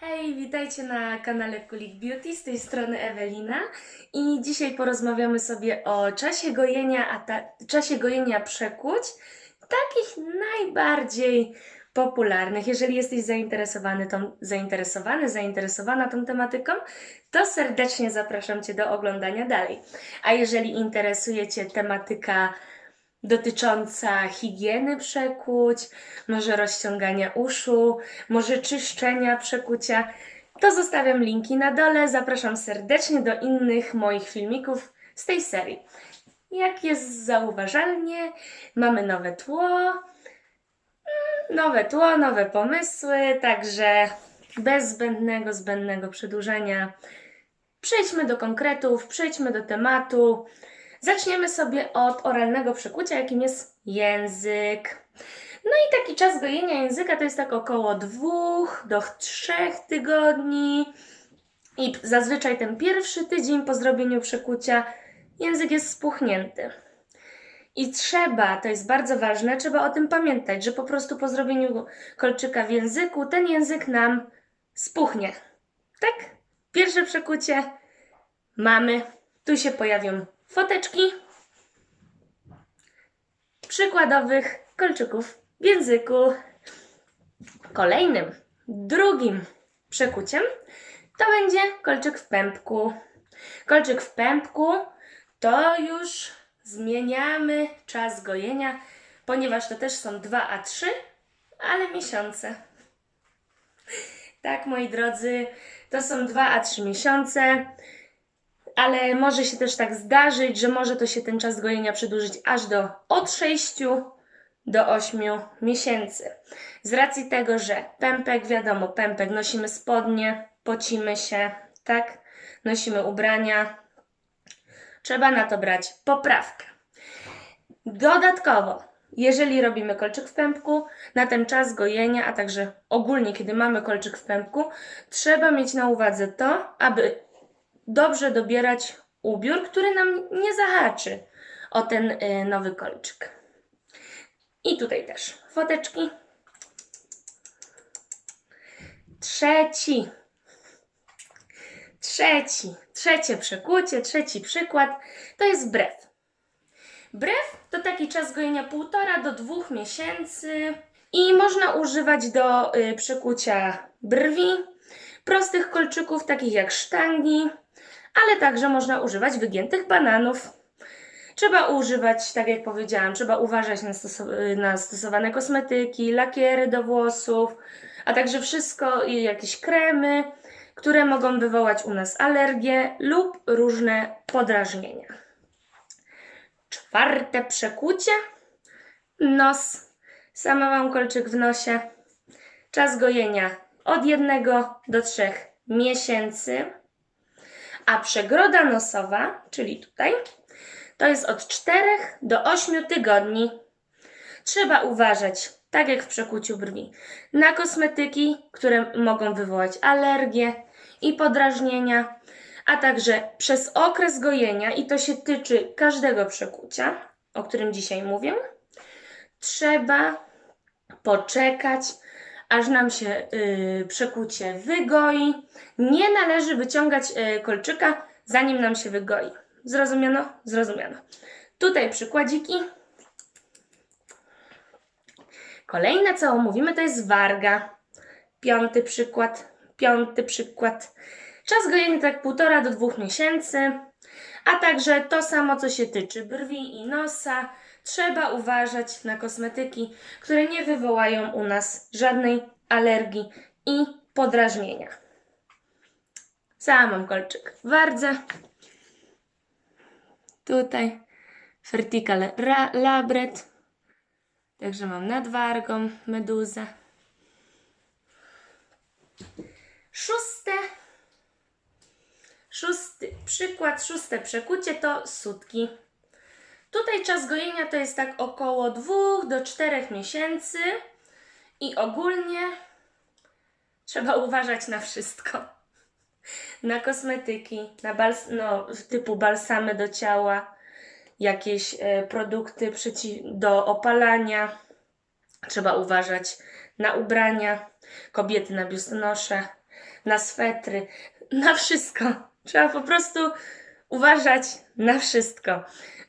Hej, witajcie na kanale Kulik Beauty, z tej strony Ewelina i dzisiaj porozmawiamy sobie o czasie gojenia, a ta, czasie gojenia przekuć, takich najbardziej popularnych. Jeżeli jesteś zainteresowany, tą, zainteresowany, zainteresowana tą tematyką, to serdecznie zapraszam Cię do oglądania dalej. A jeżeli interesuje Cię tematyka dotycząca higieny przekuć, może rozciągania uszu, może czyszczenia przekucia, to zostawiam linki na dole. Zapraszam serdecznie do innych moich filmików z tej serii. Jak jest zauważalnie, mamy nowe tło, mm, nowe tło, nowe pomysły, także bez zbędnego, zbędnego przedłużenia przejdźmy do konkretów, przejdźmy do tematu. Zaczniemy sobie od oralnego przekucia, jakim jest język. No i taki czas gojenia języka to jest tak około dwóch do trzech tygodni. I zazwyczaj ten pierwszy tydzień po zrobieniu przekucia język jest spuchnięty. I trzeba, to jest bardzo ważne, trzeba o tym pamiętać, że po prostu po zrobieniu kolczyka w języku ten język nam spuchnie. Tak? Pierwsze przekucie mamy. Tu się pojawią foteczki przykładowych kolczyków w języku. Kolejnym, drugim przekuciem to będzie kolczyk w pępku. Kolczyk w pępku to już zmieniamy czas gojenia, ponieważ to też są 2 a 3, ale miesiące. Tak, moi drodzy, to są 2 a 3 miesiące ale może się też tak zdarzyć, że może to się ten czas gojenia przedłużyć aż do od 6 do 8 miesięcy. Z racji tego, że pępek, wiadomo, pępek, nosimy spodnie, pocimy się, tak? Nosimy ubrania. Trzeba na to brać poprawkę. Dodatkowo, jeżeli robimy kolczyk w pępku, na ten czas gojenia, a także ogólnie, kiedy mamy kolczyk w pępku, trzeba mieć na uwadze to, aby dobrze dobierać ubiór, który nam nie zahaczy o ten y, nowy kolczyk. I tutaj też foteczki. Trzeci. Trzeci, trzecie przekucie, trzeci przykład to jest brew. Brew to taki czas gojenia półtora do dwóch miesięcy i można używać do y, brwi, prostych kolczyków takich jak sztangi, ale także można używać wygiętych bananów. Trzeba używać, tak jak powiedziałam, trzeba uważać na, stos- na stosowane kosmetyki, lakiery do włosów, a także wszystko, i jakieś kremy, które mogą wywołać u nas alergie lub różne podrażnienia. Czwarte przekucie. Nos. Sama mam kolczyk w nosie. Czas gojenia od jednego do trzech miesięcy. A przegroda nosowa, czyli tutaj, to jest od 4 do 8 tygodni. Trzeba uważać, tak jak w przekuciu brwi, na kosmetyki, które mogą wywołać alergie i podrażnienia, a także przez okres gojenia, i to się tyczy każdego przekucia, o którym dzisiaj mówię, trzeba poczekać, aż nam się y, przekucie wygoi. Nie należy wyciągać y, kolczyka, zanim nam się wygoi. Zrozumiano? Zrozumiano. Tutaj przykładziki. Kolejne, co omówimy, to jest warga. Piąty przykład. Piąty przykład. Czas gojenia tak półtora do dwóch miesięcy, a także to samo, co się tyczy brwi i nosa. Trzeba uważać na kosmetyki, które nie wywołają u nas żadnej alergii i podrażnienia. Sama mam kolczyk w wardze. Tutaj vertical labret. Także mam nad wargą meduzę. Szóste. Szósty przykład, szóste przekucie to sutki. Tutaj czas gojenia to jest tak około 2 do 4 miesięcy i ogólnie trzeba uważać na wszystko. Na kosmetyki, na bals no, typu balsamy do ciała, jakieś e, produkty do opalania. Trzeba uważać na ubrania, kobiety na biustonosze, na swetry, na wszystko. Trzeba po prostu uważać na wszystko.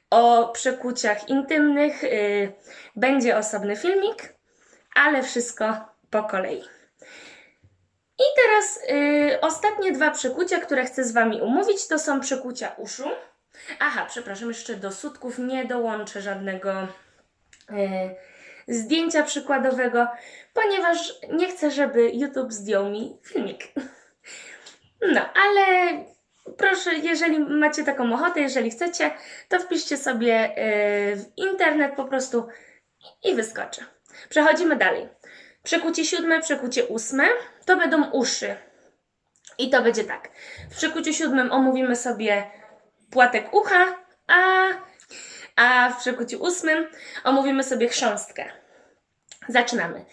O przekuciach intymnych y, będzie osobny filmik, ale wszystko po kolei. I teraz y, ostatnie dwa przekucia, które chcę z Wami umówić, to są przekucia uszu. Aha, przepraszam, jeszcze do sutków nie dołączę żadnego y, zdjęcia przykładowego, ponieważ nie chcę, żeby YouTube zdjął mi filmik. No, ale proszę, jeżeli macie taką ochotę, jeżeli chcecie, to wpiszcie sobie y, w internet po prostu i wyskoczy. Przechodzimy dalej. Przekucie siódme, przekucie ósme to będą uszy. I to będzie tak. W przekuciu siódmym omówimy sobie płatek ucha, a, a w przekuciu ósmym omówimy sobie chrząstkę. Zaczynamy.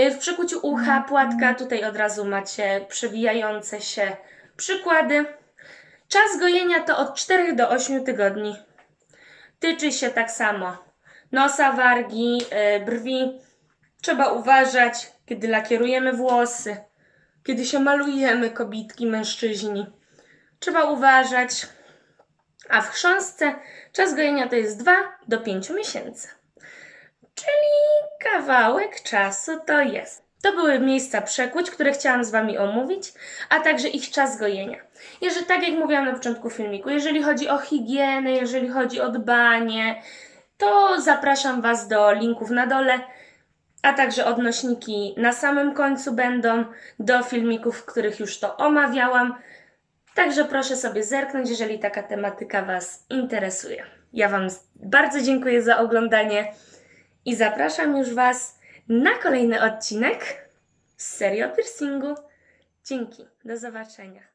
Y, W przekuciu ucha, płatka, tutaj od razu macie przewijające się przykłady. Czas gojenia to od 4 do 8 tygodni. Tyczy się tak samo nosa, wargi, y, brwi. Trzeba uważać, kiedy lakierujemy włosy, kiedy się malujemy, kobitki, mężczyźni. Trzeba uważać. A w chrząstce czas gojenia to jest 2 do 5 miesięcy. Czyli kawałek czasu to jest. To były miejsca przekłuć, które chciałam z Wami omówić, a także ich czas gojenia. Jeżeli, tak jak mówiłam na początku filmiku, jeżeli chodzi o higienę, jeżeli chodzi o dbanie, to zapraszam Was do linków na dole, a także odnośniki na samym końcu będą do filmików, w których już to omawiałam. Także proszę sobie zerknąć, jeżeli taka tematyka Was interesuje. Ja Wam bardzo dziękuję za oglądanie i zapraszam już Was na kolejny odcinek z serii o piercingu. Dzięki, do zobaczenia.